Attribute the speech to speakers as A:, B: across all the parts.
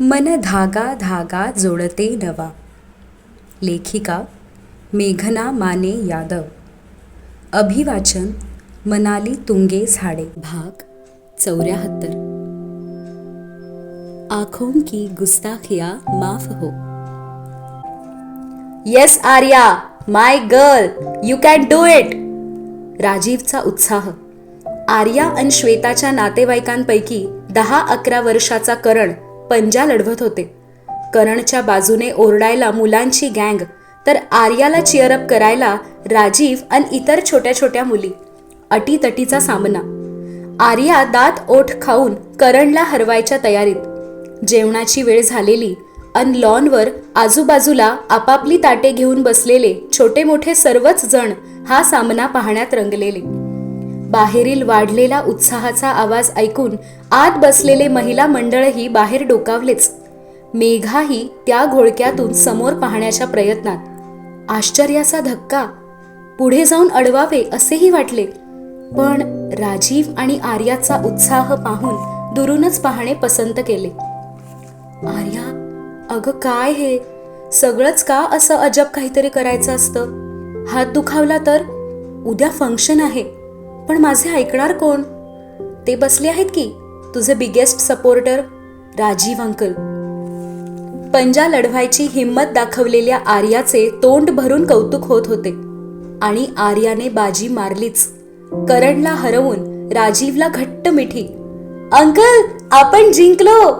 A: मन धागा धागा जोडते नवा. लेखिका मेघना माने यादव. अभिवाचन मनाली तुंगे झाडे. भाग चौऱ्याहत्तर. आँखों की गुस्ताखिया माफ हो. Yes Arya. My girl you can do it राजीवचा उत्साह. आर्या आणि श्वेताच्या नातेवाईकांपैकी दहा अकरा वर्षाचा करण पंजा लढवत होते. करणच्या बाजूने ओरडायला मुलांची गँग तर आर्याला चिअरअप करायला राजीव आणि इतर छोट्या छोट्या मुली. अटीतटीचा सामना. आर्या दात ओठ खाऊन करणला हरवायच्या तयारीत. जेवणाची वेळ झालेली अन लॉनवर आजूबाजूला आपापली ताटे घेऊन बसलेले छोटे मोठे सर्वच जण हा सामना पाहण्यात रंगलेले. बाहेरील वाढलेला उत्साहाचा आवाज ऐकून आत बसलेले महिला मंडळही बाहेर डोकावलेच. मेघाही त्या घोळक्यातून समोर पाहण्याच्या प्रयत्नात. आश्चर्याचा धक्का. पुढे जाऊन अडवावे असेही वाटले. पण राजीव आणि आर्याचा उत्साह पाहून दुरूनच पाहणे पसंत केले. आर्या अगं काय हे? सगळंच का असं अजब काहीतरी करायचं असतं? हात दुखावला तर? उद्या फंक्शन आहे. पण माझे ऐकणार कोण? ते बसले आहेत की तुझे बिगेस्ट सपोर्टर राजीव अंकल. पंजा लढवायची हिंमत दाखवलेल्या आर्याचे तोंड भरून कौतुक होत होते. आणि आर्याने बाजी मारलीच. करणला हरवून राजीवला घट्ट मिठी. अंकल आपण जिंकलो!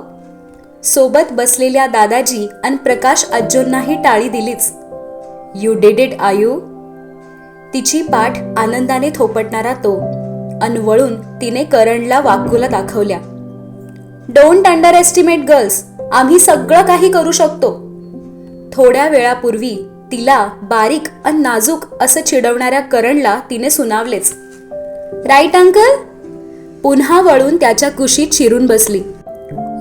A: सोबत बसलेल्या दादाजी आणि प्रकाश अज्जोंनाही टाळी दिलीच. यू डिड इट आयू तिची पाठ आनंदाने थोपटणारा तो. अनवळून तिने करणला वाकुला दाखवल्या. डोंट अंडर एस्टिमेट गर्ल्स आम्ही सगळं काही करू शकतो. थोड्या वेळापूर्वी तिला बारीक अन नाजूक असं चिडवणाऱ्या करणला तिने सुनावलेच. राईट अंकल पुन्हा वळून त्याच्या कुशीत शिरून बसली.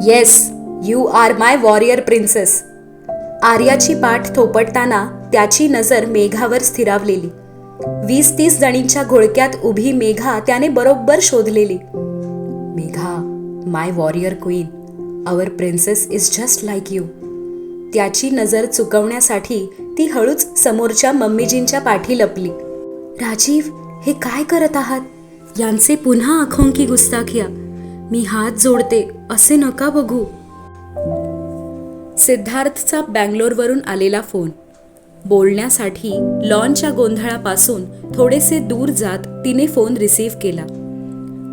A: Yes you are my warrior princess आर्याची पाठ थोपटताना त्याची नजर मेघावर स्थिरावलेली. वीस तीस जणींच्या घोळक्यात उभी मेघा त्याने बरोबर शोधलेली. Megha my warrior queen our princess is just like you त्याची नजर चुकवण्यासाठी ती हळूच समोरच्या मम्मीजींच्या पाठी लपली. राजीव हे काय करत आहात? यांचे पुन्हा आखोंकी गुस्ताखिया. मी हात जोडते असे नका बघू. सिद्धार्थचा बँगलोरवरून आलेला फोन. बोलण्यासाठी लॉनच्या गोंधळापासून थोडेसे दूर जात तिने फोन रिसीव्ह केला.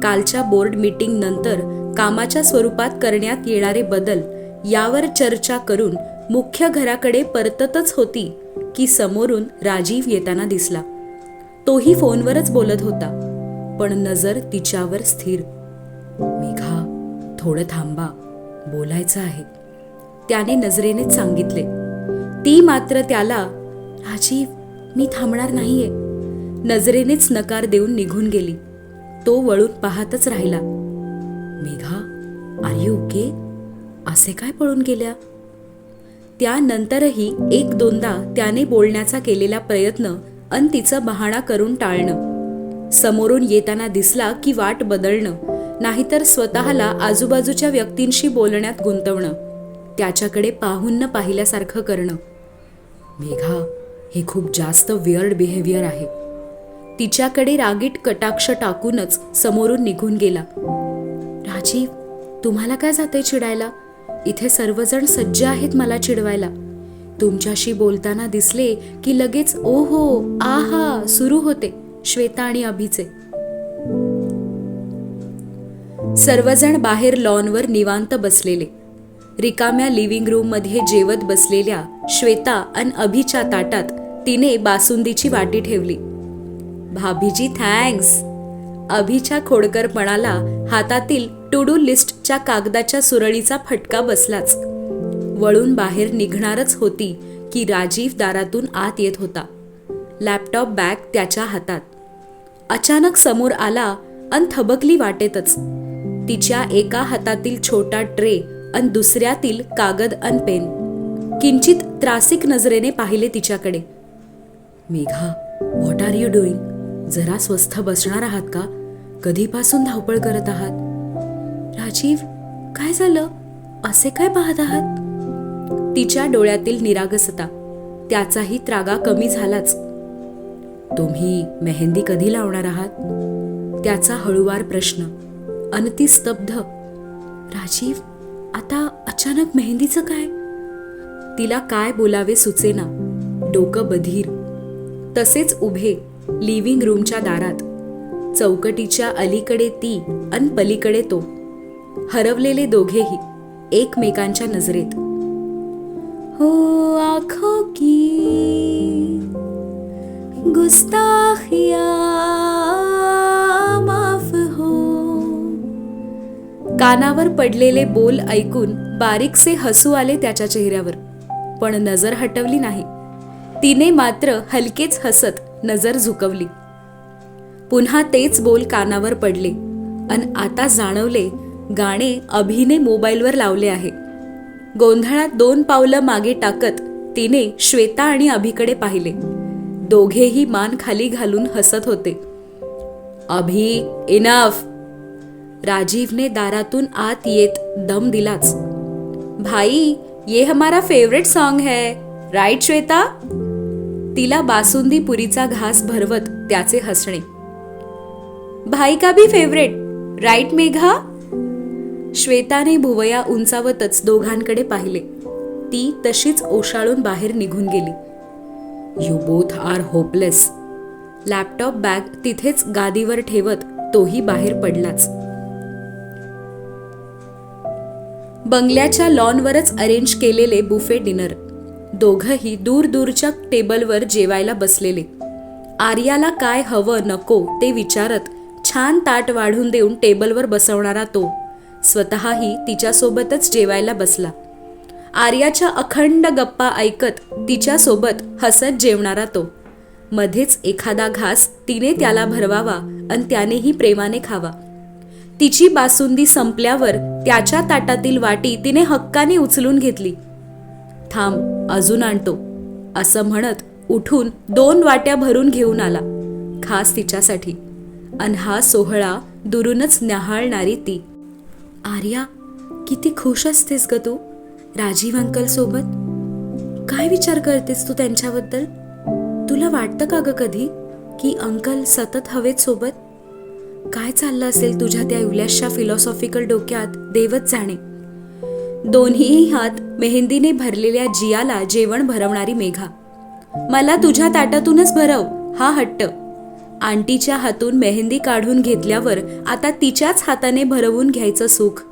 A: कालच्या बोर्ड मीटिंग नंतर कामाच्या स्वरूपात करण्यात येणारे बदल यावर चर्चा करून मुख्य घराकडे परततच होती की समोरून राजीव येताना दिसला. तोही फोनवरच बोलत होता पण नजर तिच्यावर स्थिर. मेघा थोडं थांबा बोलायचं आहे. त्याने नजरेनेच सांगितले. ती मात्र त्याला राजीव मी थांबणार नाहीये. नजरेनेच नकार देऊन निघून गेली. तो वळून पाहतच राहिला. मेघा आर यू ओके असे काय पळून गेल्या? त्यानंतरही एक दोनदा त्याने बोलण्याचा केलेला प्रयत्न अन तिचं बहाणा करून टाळणं. समोरून येताना दिसला की वाट बदलणं नाहीतर स्वतःला आजूबाजूच्या व्यक्तींशी बोलण्यात गुंतवणं त्याच्याकडे पाहून न पाहिल्यासारखं करणं. मेघा हे खूप जास्त विअर्ड बिहेवियर आहे. तिच्याकडे रागीट कटाक्ष टाकूनच समोरून निघून गेला. राजीव तुम्हाला काय जाते चिडायला? इथे सर्वजण सज्ज आहेत मला चिडवायला. तुमच्याशी बोलताना दिसले की लगेच ओहो आहा सुरू होते श्वेता आणि अभिचे. सर्वजण बाहेर लॉनवर निवांत बसलेले. रिकाम्या लिव्हिंग रूममध्ये जेवत बसलेल्या श्वेता आणि अभिच्या ताटात तिने बासुंदीची वाटी ठेवली. भाभीजी थँक्स. अभिच्या खोडकरपणाला हातातील टू डू लिस्टच्या कागदाच्या सुरळीचा फटका बसलाच. वळून बाहेर निघणारच होती की राजीव दारातून आत येत होता. लॅपटॉप बॅग त्याच्या हातात. अचानक समोर आला अन थबकली वाटेतच. तिच्या एका हातातील छोटा ट्रे अन दुसऱ्यातील कागद अन पेन. किंचित त्रासिक नजरेने पाहिले तिच्याकडे. Megha what are you doing जरा स्वस्थ बसणार आहात का? कधीपासून धावपळ करत आहात? राजीव काय झालं? असे काय पाहत आहात? तिच्या डोळ्यातील निरागसता त्याचाही त्रागा कमी झालाच. तुम्ही मेहंदी कधी लावणार आहात? त्याचा हळुवार प्रश्न अनती स्तब्ध. राजीव आता अचानक मेहंदीचं काय? तिला काय बोलावे सुचेना डोकं बधीर. तसेच उभे लिव्हिंग रूमच्या दारात. चौकटीच्या अलीकडे ती अन पलीकडे तो. हरवलेले दोघेही एकमेकांच्या नजरेत. हो आखो की गुस्ताखिया माफ हो. कानावर पडलेले बोल ऐकून बारीकसे हसू आले त्याच्या चेहऱ्यावर पण नजर हटवली नाही. तिने मात्र हलकेच हसत नजर झुकवली. पुन्हा तेच बोल कानावर पडले अन आता जाणवले गाणे अभिने मोबाईलवर लावले आहे. गोंधळात दोन पावलं मागे टाकत तिने श्वेता आणि अभिकडे पाहिले. दोघेही मान खाली घालून हसत होते. अभि इनफ राजीवने दारातून आत येत दम दिलाच. भाई ये हमारा फेवरेट सॉन्ग है राईट श्वेता? तिला बासुंदी पुरीचा घास भरवत त्याचे हसणे. भाई का भी फेवरेट राईट मेघा? श्वेताने भुवया उंचावतच दोघांकडे पाहिले. ती तशीच ओशाळून बाहेर निघून गेली. You both are hopeless laptop bag तिथेच गादीवर ठेवत तोही बाहेर पडलाच. बंगल्याच्या लॉनवरच अरेंज केलेले बुफे डिनर दोघंही दूर दूरच्या टेबलवर जेवायला बसलेले. आर्याला काय हवं नको ते विचारत छान ताट वाढून देऊन टेबलवर बसवणारा तो स्वतःही तिच्यासोबतच जेवायला बसला. आर्याच्या अखंड गप्पा ऐकत तिच्यासोबत हसत जेवणारा तो. मध्येच एखादा घास तिने त्याला भरवावा आणि त्यानेही प्रेमाने खावा. तिची बासुंदी संपल्यावर त्याच्या ताटातील वाटी तिने हक्काने उचलून घेतली. थांब अजून आणतो. असं म्हणत उठून दोन वाट्या भरून घेऊन आला खास तिच्यासाठी. अन हा सोहळा दुरूनच न्याहाळणारी ती. आर्या किती खुश असतेस ग तू राजीव अंकल सोबत? काय विचार करतेस तू त्यांच्याबद्दल? तुला वाटतं का ग कधी की अंकल सतत हवेत सोबत? काय चाललं असेल तुझ्या त्या इवल्याशा फिलॉसॉफिकल डोक्यात देवच जाणे. दोन्हीही हात मेहंदीने भरलेल्या जियाला जेवण भरवणारी मेघा. मला तुझ्या ताटातूनच भरव हा हट्ट. आंटीच्या हातून मेहंदी काढून घेतल्यावर आता तिच्याच हाताने भरवून घ्यायचं सुख.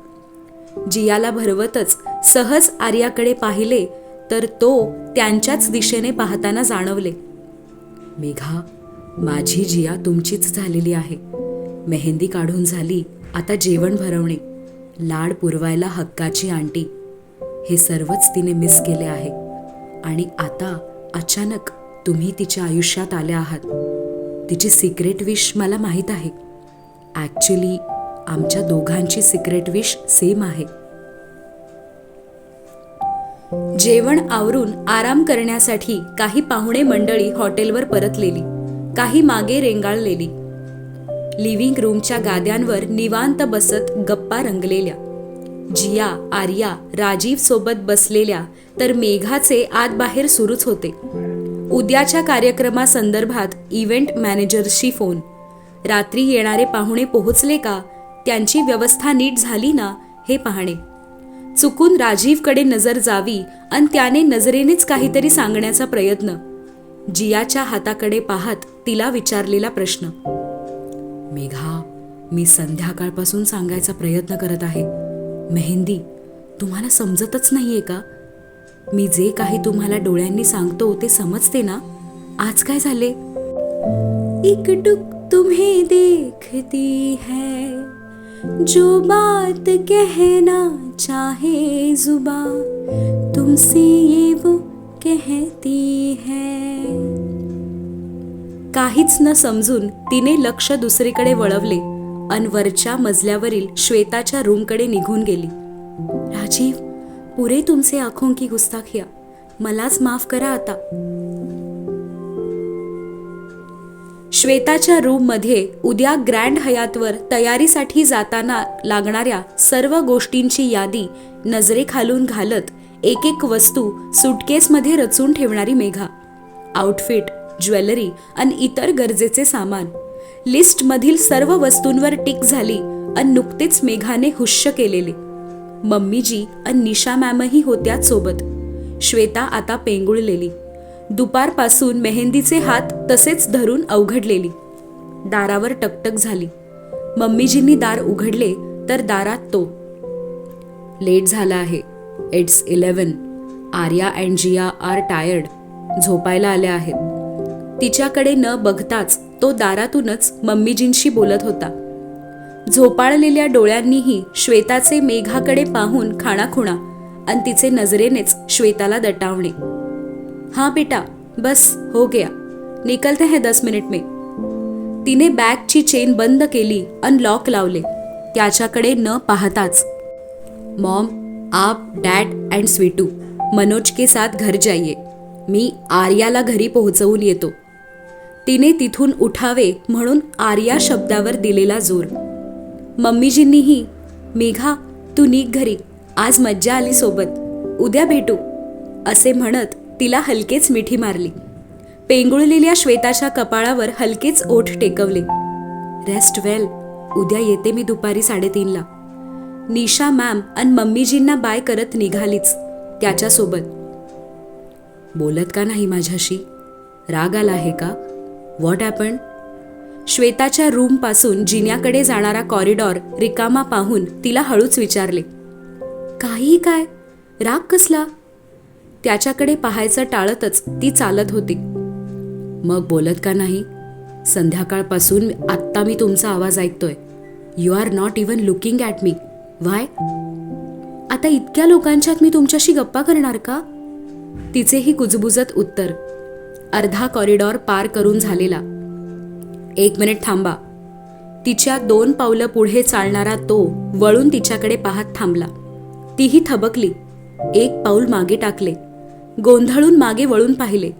A: जियाला भरवतच सहज आर्याकडे पाहिले तर तो त्यांच्याच दिशेने पाहताना जाणवले. मेघा माझी जिया तुमचीच झालेली आहे. मेहंदी काढून झाली आता जेवण भरवणे. लाड पुरवायला हक्काची आंटी. हे सर्वच तिने मिस केले आहे. आणि आता अचानक तुम्ही तिच्या आयुष्यात आल्या आहात. तिची सिक्रेट विश मला माहीत आहे. ॲक्च्युली आमच्या दोघांची सिक्रेट विश सेम आहे. जेवण आवरून आराम करण्यासाठी काही पाहुणे मंडळी हॉटेलवर परतलेली. काही मागे रेंगाळलेली. लिव्हिंग रूमच्या गाद्यांवर निवांत बसत गप्पा रंगलेल्या. जिया आर्या राजीव सोबत बसलेल्या तर मेघाचे आत बाहेर सुरूच होते. उद्याच्या कार्यक्रमासंदर्भात इव्हेंट मॅनेजरशी फोन. रात्री येणारे पाहुणे पोहोचले का? त्यांची व्यवस्था नीट झाली ना? हे पाहणे. चुकून राजीवकडे नजर जावी आणि त्याने नजरेनेच काहीतरी सांगण्याचा प्रयत्न. जियाच्या हाताकडे पाहत तिला विचारलेला प्रश्न. मेघा मी संध्याकाळपासून सांगायचा प्रयत्न करत आहे. मेहंदी तुम्हाला समजतच नाहीये का? मी जे काही तुम्हाला डोळ्यांनी सांगतो ते समजते ना? आज काय झाले? इकटुक तुम्हें देखती है. जो बात कहना चाहे जुबा तुमसे ये वो कहती काहीच न समजून तिने लक्ष दुसरीकडे वळवले अन वरच्या मजल्यावरील श्वेताच्या रूमकडे निघून गेली. राजीव पुरे तुमचे आखों की गुस्ताखिया मलाच माफ करा आता. श्वेताच्या रूममध्ये उद्या ग्रँड हयातवर तयारीसाठी जाताना लागणाऱ्या सर्व गोष्टींची यादी नजरेखालून घालत एक एक वस्तू सुटकेसमध्ये रचून ठेवणारी मेघा. आउटफिट ज्वेलरी आणि इतर गरजेचे सामान. लिस्टमधील सर्व वस्तूंवर टिक झाली आणि नुकतेच मेघाने हुश्य केलेले. मम्मीजी आणि निशा मॅमही होत्या सोबत. श्वेता आता पेंगुळलेली. दुपारपासून मेहंदीचे हात तसेच धरून अवघडलेली. दारावर टकटक झाली. मम्मीजींनी दार उघडले तर दारात तो. लेट झाला आहे. It's eleven Arya and Jiya are tired. झोपायला आल्या आहेत. तिच्याकडे न बघताच तो दारातूनच मम्मीजींशी बोलत होता. झोपाळलेल्या डोळ्यांनीही श्वेताचे मेघाकडे पाहून खाणाखुणा आणि तिचे नजरेनेच श्वेताला दटावणे. हां बेटा बस हो गया. निकलते हैं दस मिनिट में. तिने बॅगची चेन बंद केली आणि लॉक लावले. त्याच्याकडे न पाहताच मॉम आप डॅड अँड स्वीटू मनोज के साथ घर जाइए. मी आर्याला घरी पोहोचवून येतो. तिने तिथून उठावे म्हणून आर्या शब्दावर दिलेला जोर. मम्मीजींनीही मेघा तू निघ घरी. आज मज्जा आली सोबत. उद्या भेटू. असे म्हणत तिला हलकेच मिठी मारली. पेंगुळलेल्या श्वेताच्या कपाळावर हलकेच ओठ टेकवले. रेस्ट वेल उद्या येते मी दुपारी साडेतीनला निशा मॅम आणि मम्मीजींना बाय करत निघालीच त्याच्यासोबत. बोलत का नाही माझ्याशी? राग आला आहे का? व्हॉट ॲपन श्वेताच्या रूमपासून जिन्याकडे जाणारा कॉरिडॉर रिकामा पाहून तिला हळूच विचारले काही काय? राग कसला? त्याच्याकडे पाहायचं टाळतच ती चालत होती. मग बोलत का नाही? संध्याकाळपासून आत्ता मी तुमचा आवाज ऐकतोय. You are not even looking at me why आता इतक्या लोकांच्यात मी तुमच्याशी गप्पा करणार का? तिचेही कुजबुजत उत्तर अर्धा कॉरिडॉर पार करून झालेला. एक मिनिट थांबा. तिच्या दोन पावलं पुढे चालणारा तो वळून तिच्याकडे पाहत थांबला. तीही थबकली. एक पाऊल मागे टाकले. गोंधळून मागे वळून पाहिले.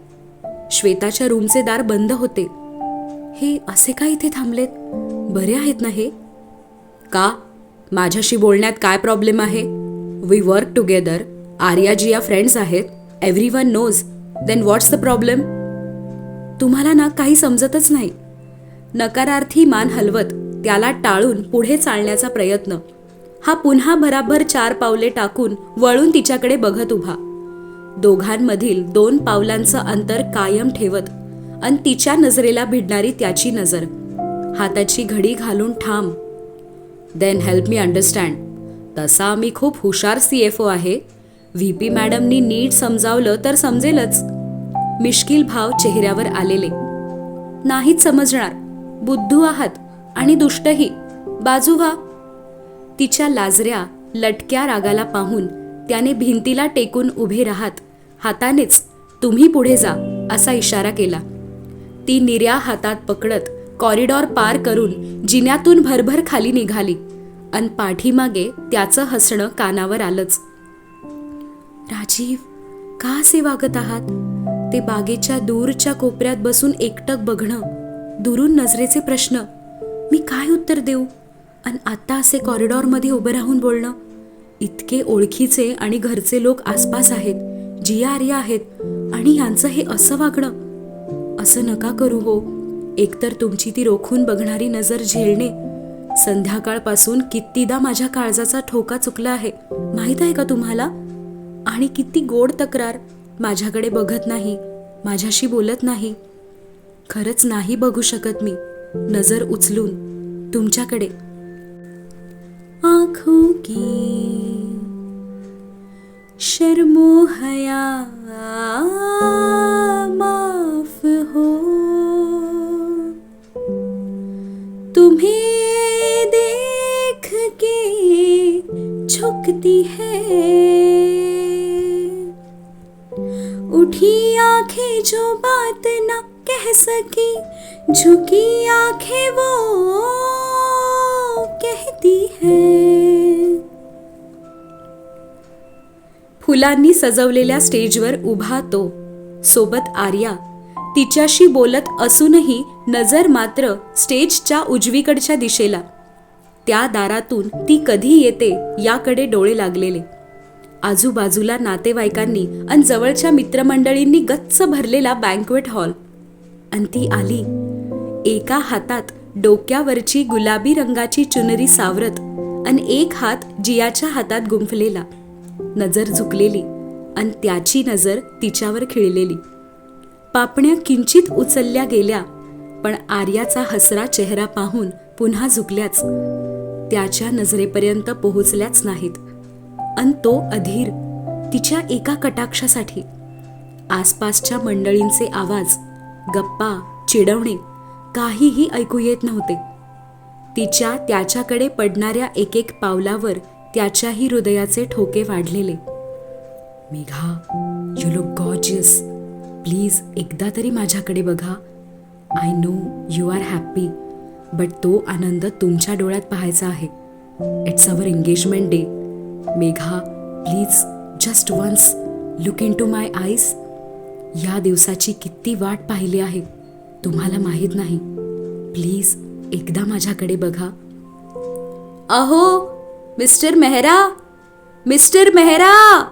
A: श्वेताच्या रूमचे दार बंद होते. हे असे का इथे थांबलेत? बरे आहेत ना हे? का? माझ्याशी बोलण्यात काय प्रॉब्लेम आहे? We work together Arya Jiya friends आहेत. Everyone knows then what's the problem तुम्हाला ना काही समजतच नाही. नकारार्थी मान हलवत त्याला टाळून पुढे चालण्याचा प्रयत्न. हा पुन्हा भराभर चार पावले टाकून वळून तिच्याकडे बघत उभा. दोघांमधील दोन पावलांचं अंतर कायम ठेवत अन तिच्या नजरेला भिडणारी त्याची नजर. हाताची घडी घालून ठाम. देन हेल्प मी अंडरस्टँड तसा मी खूप हुशार सी एफ ओ आहे. व्ही पी मॅडमनी नीट समजावलं तर समजेलच. मिश्किल भाव चेहऱ्यावर आलेले. नाहीच समजणार. बुद्धू आहात आणि दुष्टही. बाजू व्हा. तिच्या लाजऱ्या लटक्या रागाला पाहून त्याने भिंतीला टेकून उभे राहत. हातानेच तुम्ही पुढे जा असा इशारा केला. ती निर्या हातात पकडत कॉरिडॉर पार करून जिन्यातून भरभर खाली निघाली. अन पाठीमागे त्याचं हसणं कानावर आलंच. राजीव का असे वागत आहात? ते बागेच्या दूरच्या कोपऱ्यात बसून एकटक बघणं दुरून नजरेचे प्रश्न मी काय उत्तर देऊ? आणि आता असे कॉरिडॉरमध्ये उभं राहून बोलणं? इतके ओळखीचे आणि घरचे लोक आसपास आहेत जिया आर्या आहेत आणि यांचं हे असं वागणं? असं नका करू हो. एकतर तुमची ती रोखून बघणारी नजर झेलणे. संध्याकाळपासून कितीदा माझ्या काळजाचा ठोका चुकला आहे. माहीत आहे का तुम्हाला? आणि किती गोड तक्रार. माझ्याकडे बघत नाही माझ्याशी बोलत नाही. खरंच नाही बघू शकत मी नजर उचलून तुमच्याकडे. आँखों की शर्मो हया मा जो बात ना कह सकी झुकी आंखें वो कहती है। फुलांनी सजवलेल्या स्टेजवर उभा तो. सोबत आर्या तिच्याशी बोलत असूनही नजर मात्र स्टेजच्या उजवीकडच्या दिशेला. त्या दारातून ती कधी येते याकडे डोळे लागलेले. आजूबाजूला नातेवाईकांनी आणि जवळच्या मित्रमंडळींनी गच्च भरलेला बँकवेट हॉल आणि ती आली. एका हातात डोक्यावरची गुलाबी रंगाची चुनरी सावरत आणि एक हात जियाच्या हातात गुंफलेला. नजर झुकलेली आणि त्याची नजर तिच्यावर खिळलेली. पापण्या किंचित उचलल्या गेल्या पण आर्याचा हसरा चेहरा पाहून पुन्हा झुकल्याच. त्याच्या नजरेपर्यंत पोहोचल्याच नाहीत. अन तो अधीर तिच्या एका कटाक्षासाठी. आसपासच्या मंडळींचे आवाज गप्पा चिडवणे काहीही ऐकू येत नव्हते. तिच्या त्याच्याकडे पडणाऱ्या एक एक पावलावर त्याच्याही हृदयाचे ठोके वाढलेले. Megha you look gorgeous please एकदा तरी माझ्याकडे बघा. I know you are happy but तो आनंद तुमच्या डोळ्यात पाहायचा आहे. It's our engagement day Megha please just once look into my eyes या दिवसाची किती वाट पाहिली आहे तुम्हाला माहीत नाही. प्लीज एकदा माझ्याकडे बघा. अहो मिस्टर मेहरा मिस्टर मेहरा!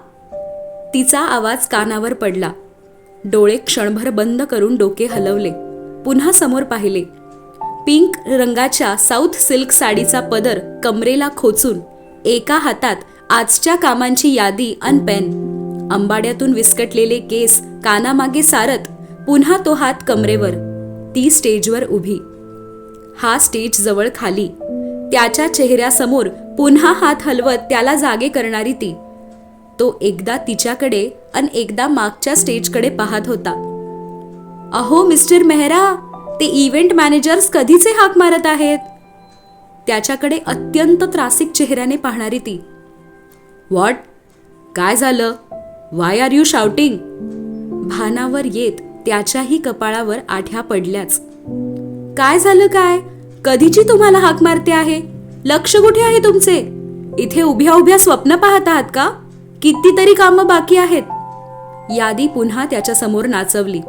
A: तिचा आवाज कानावर पडला. डोळे क्षणभर बंद करून डोके हलवले. पुन्हा समोर पाहिले. पिंक रंगाच्या साऊथ सिल्क साडीचा पदर कमरेला खोचून एका हातात आजच्या कामांची यादी अन पेन. अंबाड्यातून विस्कटलेले केस कानामागे सारत पुन्हा तो हात कमरेवर ती स्टेजवर उभी. हा स्टेज जवळ खाली. त्याच्या चेहऱ्यासमोर पुन्हा हात हलवत त्याला जागे करणारी ती. तो एकदा तिच्याकडे अन एकदा मागच्या स्टेजकडे पाहत होता. अहो मिस्टर मेहरा ते इव्हेंट मॅनेजर्स कधीचे हाक मारत आहेत? त्याच्याकडे अत्यंत त्रासिक चेहऱ्याने पाहणारी ती. व्हॉट काय झालं? वाय आर यू शाउटिंग भानावर येत त्याच्याही कपाळावर आठ्या पडल्याच. काय झालं काय? कधीची तुम्हाला हाक मारते आहे? लक्ष कुठे आहे तुमचे? इथे उभ्या उभ्या स्वप्न पाहत आहात का? कितीतरी कामं बाकी आहेत. यादी पुन्हा त्याच्यासमोर नाचवली.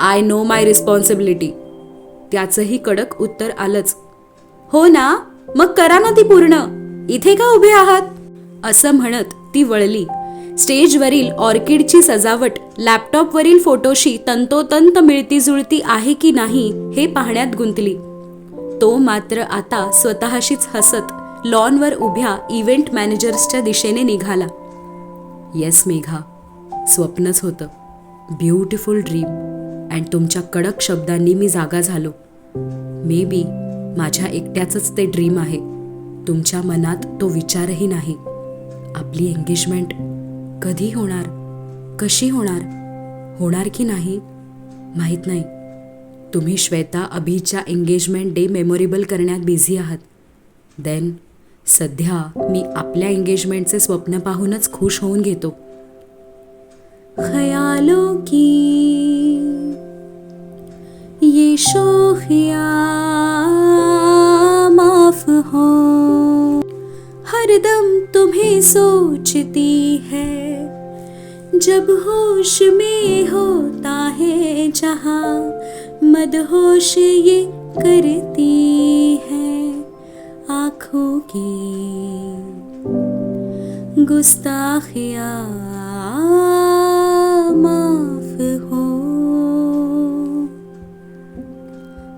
A: आय नो माय रिस्पॉन्सिबिलिटी त्याचंही कडक उत्तर आलंच. हो ना? मग करा ना ती पूर्ण. इथे का उभे आहात? असं म्हणत ती वळली. स्टेजवरील ऑर्किडची सजावट लॅपटॉपवरील फोटोशी तंतोतंत मिळती जुळती आहे की नाही हे पाहण्यात गुंतली. तो मात्र आता स्वतःशीच हसत लॉनवर उभ्या इव्हेंट मॅनेजर्सच्या दिशेने निघाला. येस मेघा. स्वप्नच होतं. Beautiful dream. अँड तुमच्या कडक शब्दांनी मी जागा झालो. मे बी माझ्या एकट्याचंच ते ड्रीम आहे. तुमच्या मनात तो विचारही नाही. आपली एंगेजमेंट कधी होणार कशी होणार होणार की नाही माहीत नाही. तुम्ही श्वेता अभिच्या एंगेजमेंट डे मेमोरेबल करण्यात बिझी आहात. देन सध्या मी आपल्या एंगेजमेंटचे स्वप्न पाहूनच खुश होऊन घेतो. खयालो की सोचती है जब होश में होता है जहाँ मदहोश ये करती है आँखों की। गुस्ताखिया माफ हो।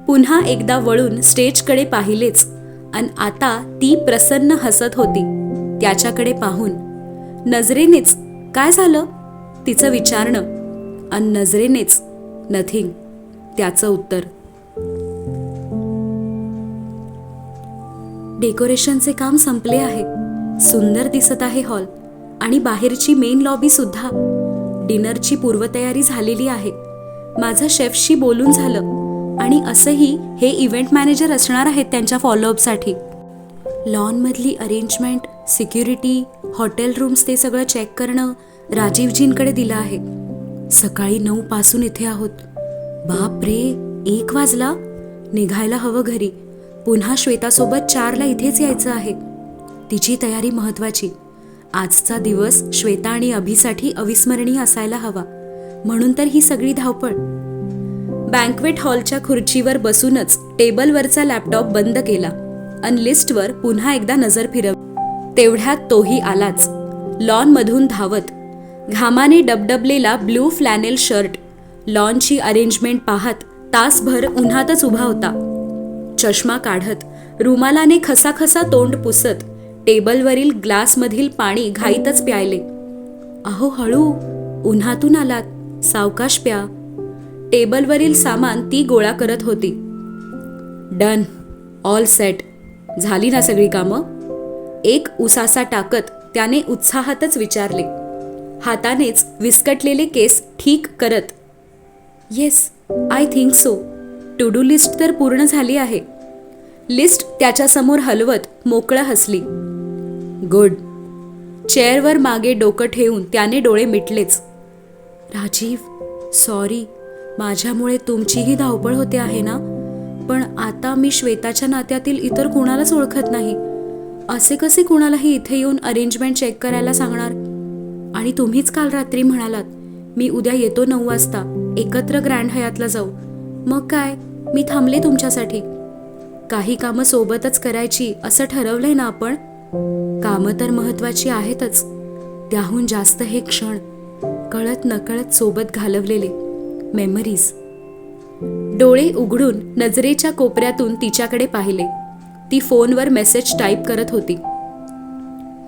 A: पुन्हा एकदा वळून स्टेजकडे पाहिलेच आणि आता ती प्रसन्न हसत होती. त्याच्याकडे पाहून नजरेनेच काय झालं? तिचं विचारणं अन नजरेनेच नथिंग त्याचं उत्तर. डेकोरेशनचे काम संपले आहे. सुंदर दिसत आहे हॉल आणि बाहेरची मेन लॉबी सुद्धा. डिनरची पूर्वतयारी झालेली आहे. माझं शेफशी बोलून झालं आणि असंही हे इव्हेंट मॅनेजर असणार आहेत त्यांच्या फॉलोअपसाठी. लॉनमधली अरेंजमेंट सिक्युरिटी हॉटेल रूम्स ते सगळं चेक करणं राजीवजींकडे दिलं आहे. सकाळी नऊ पासून इथे आहोत. बाप रे एक वाजला? निघायला हवं घरी. पुन्हा श्वेतासोबत चारला इथेच यायचं आहे. तिची तयारी महत्वाची. आजचा दिवस श्वेता आणि अभिसाठी अविस्मरणीय असायला हवा. म्हणून तर ही सगळी धावपळ. बँकवेट हॉलच्या खुर्चीवर बसूनच टेबलवरचा लॅपटॉप बंद केला. अन लिस्टवर पुन्हा एकदा नजर फिरवली. तेवढ्यात तोही आलाच. लॉनमधून धावत घामाने डबडबलेला ब्लू फ्लॅनेल शर्ट लॉनची अरेंजमेंट पाहत तासभर उन्हातच उभा होता. चष्मा काढत रुमालाने खसाखसा तोंड पुसत टेबलवरील ग्लासमधील पाणी घाईतच प्यायले. अहो हळू उन्हातून आलात सावकाश प्या. टेबलवरील सामान ती गोळा करत होती. Done all set. झाली ना सगळी कामं? एक उसासा टाकत त्याने उत्साहातच विचारले. हातानेच विस्कटलेले केस ठीक करत yes I think so to do list तर पूर्ण झाली आहे. लिस्ट त्याच्यासमोर हलवत मोकळं हसली. गुड चेअरवर मागे डोकं ठेवून त्याने डोळे मिटलेच. राजीव सॉरी माझ्यामुळे तुमचीही धावपळ होते आहे ना? पण आता मी श्वेताच्या नात्यातील इतर कुणालाच ओळखत नाही. असे कसे कुणालाही इथे येऊन अरेंजमेंट चेक करायला सांगणार? आणि तुम्हीच काल रात्री म्हणालात मी उद्या येतो नऊ वाजता एकत्र ग्रँड हयातला जाऊ. मग काय? मी थांबले तुमच्यासाठी. काही कामं सोबतच करायची असं ठरवलंय ना आपण? कामं तर महत्वाची आहेतच. त्याहून जास्त हे क्षण कळत नकळत सोबत घालवलेले मेमरीज डोळे उघडून नजरेच्या कोपऱ्यातून तिच्याकडे पाहिले. ती फोनवर मेसेज टाईप करत होती.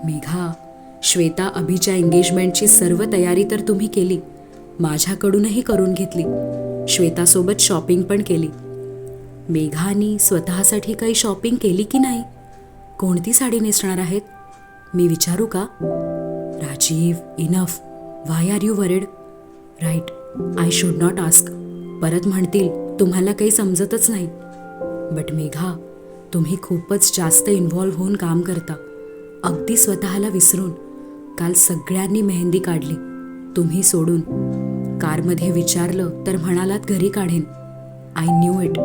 A: मेघा श्वेता अभिच्या एंगेजमेंटची सर्व तयारी तर तुम्ही केली. माझ्याकडूनही करून घेतली. श्वेतासोबत शॉपिंग पण केली. मेघानी स्वतःसाठी काही शॉपिंग केली की नाही? कोणती साडी नेसणार आहेत? मी विचारू का? Rajiv enough why are you worried right I should not ask परत म्हणतील तुम्हाला काही समजतच नाही. बट मेघा तुम्ही खूपच जास्त इन्व्हॉल्व्ह होऊन काम करता. अगदी स्वतःला विसरून काल सगळ्यांनी मेहंदी काढली. तुम्ही सोडून कारमध्ये विचारलं तर म्हणालात घरी काढेन. आय न्यू इट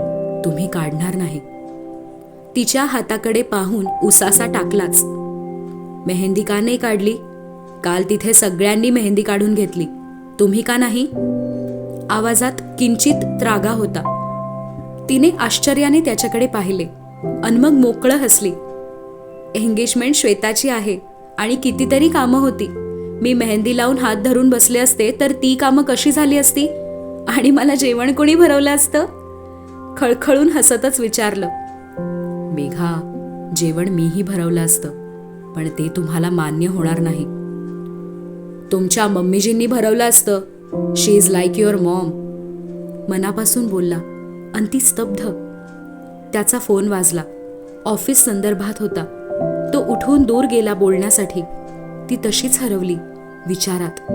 A: तुम्ही काढणार नाही. तिच्या हाताकडे पाहून उसासा टाकलाच. मेहंदी का नाही काढली? काल तिथे सगळ्यांनी मेहंदी काढून घेतली. तुम्ही का नाही? आवाजात किंचित त्रागा होता. तिने आश्चर्याने त्याच्याकडे पाहिले. अन मग मोकळं हसली. एंगेजमेंट श्वेताची आहे आणि कितीतरी कामं होती. मी मेहंदी लावून हात धरून बसले असते तर ती कामं कशी झाली असती? आणि मला जेवण कोणी भरवलं असतं? खळखळून हसतच विचारलं. मेघा जेवण मीही भरवलं असतं पण ते तुम्हाला मान्य होणार नाही. तुमच्या मम्मीजींनी भरवलं असतं she is like your mom मनापासून बोलला आणि ती स्तब्ध. त्याचा फोन वाजला. ऑफिस संदर्भात होता. तो उठून दूर गेला बोलण्यासाठी. ती तशीच हरवली विचारात.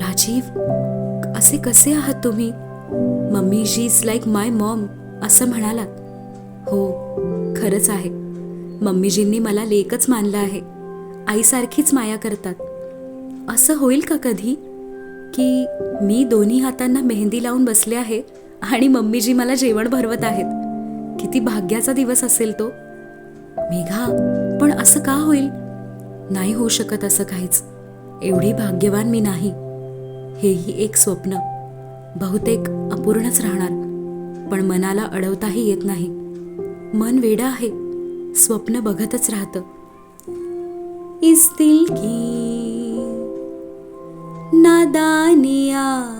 A: राजीव असे कसे आहात तुम्ही? Mummy she is like my mom असं म्हणालात. हो खरंच आहे. मम्मीजींनी मला लेकच मानलं आहे. आईसारखीच माया करतात. असं होईल का कधी? की मी दोन्ही हातांना मेहंदी लावून बसले आहे आणि मम्मीजी मला जेवण भरवत आहेत. किती भाग्याचा दिवस असेल तो? मेघा पण असं का होईल? नाही होऊ शकत असं काहीच. एवढी भाग्यवान मी नाही. हेही एक स्वप्न. बहुतेक अपूर्णच राहणार. पण मनाला अडवताही येत नाही. मन वेडं आहे. स्वप्न बघतच राहतं. इस दिल की नादानिया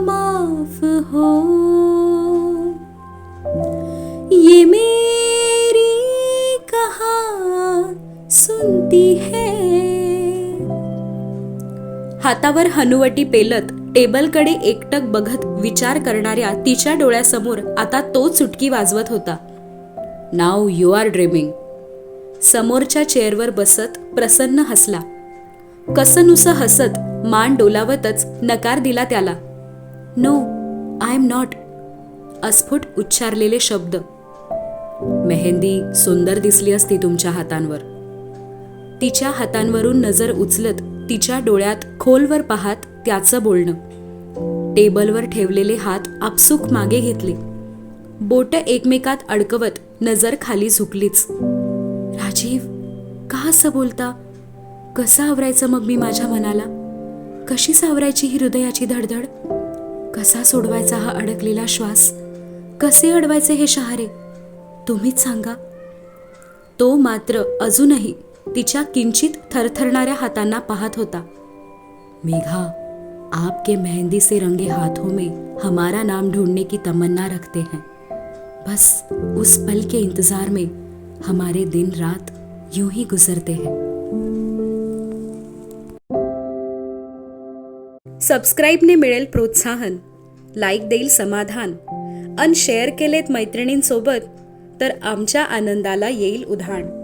A: माफ हो हातावर हनुवटी पेलत टेबलकडे एकटक बघत विचार करणाऱ्या तिच्या डोळ्यासमोर आता तो चुटकी वाजवत होता. नाव यू आर ड्रीमिंग समोरच्या चेअरवर बसत प्रसन्न हसला. कसनुसं हसत मान डोलावतच नकार दिला त्याला. नो आय एम नॉट अस्फुट उच्चारलेले शब्द. मेहंदी सुंदर दिसली असती तुमच्या हातांवर. तिच्या हातांवरून नजर उचलत तिच्या डोळ्यात खोलवर पाहत त्याचं बोलणं. टेबलवर ठेवलेले हात आपसूक मागे घेतले. बोट एकमेकात अडकवत नजर खाली झुकलीच. राजीव का असं बोलता? कसं आवरायचं मग मी माझ्या मनाला? कशी सावरायची ही हृदयाची धडधड? कसा सोडवायचा हा अडकलेला श्वास? कसे अडवायचे हे शहारे? तुम्हीच सांगा. तो मात्र अजूनही तिच्या किंचित थरथरणाऱ्या हातांना पाहत होता. मेघा आपके मेहंदी से रंगे हाथों में हमारा नाम ढूंढने की तमन्ना रखते हैं. बस उस पल के इंतजार में हमारे दिन रात यूं ही गुजरते हैं. सबस्क्राईबने मिळेल प्रोत्साहन. लाईक देईल समाधान. अन शेअर केलेत मैत्रिणींसोबत तर आमच्या आनंदाला येईल उधाण.